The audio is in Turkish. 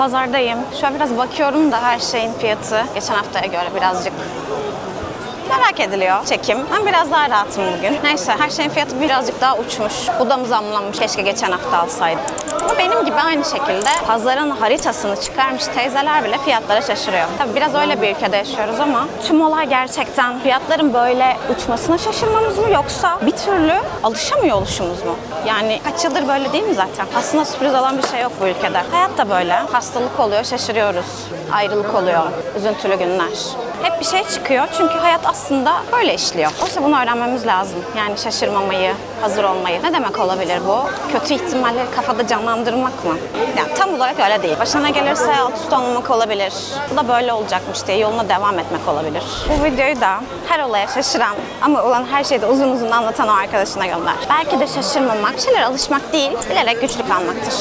Pazardayım. Şöyle biraz bakıyorum da her şeyin fiyatı geçen haftaya göre birazcık merak ediliyor çekim. Ben biraz daha rahatım bugün. Neyse her şeyin fiyatı birazcık daha uçmuş. Bu da mı zamlanmış? Keşke geçen hafta alsaydım. Ama benim gibi aynı şekilde pazarın haritasını çıkarmış teyzeler bile fiyatlara şaşırıyor. Tabii biraz öyle bir ülkede yaşıyoruz ama tüm olay gerçekten fiyatların böyle uçmasına şaşırmamız mı yoksa bir türlü alışamıyor oluşumuz mu? Yani kaç yıldır böyle değil mi zaten? Aslında sürpriz olan bir şey yok bu ülkede. Hayat da böyle. Hastalık oluyor, şaşırıyoruz. Ayrılık oluyor, üzüntülü günler. Hep bir şey çıkıyor çünkü hayat aslında böyle işliyor. Oysa bunu öğrenmemiz lazım. Yani şaşırmamayı, hazır olmayı. Ne demek olabilir bu? Kötü ihtimalleri kafada canlandırmak mı? Yani tam olarak öyle değil. Başına gelirse alt üst olmamak olabilir. Bu da böyle olacakmış diye yoluna devam etmek olabilir. Bu videoyu da her olaya şaşıran ama olan her şeyi de uzun uzun anlatan o arkadaşına gönder. Belki de şaşırmamak, bir şeylere alışmak değil, bilerek güçlük almaktır.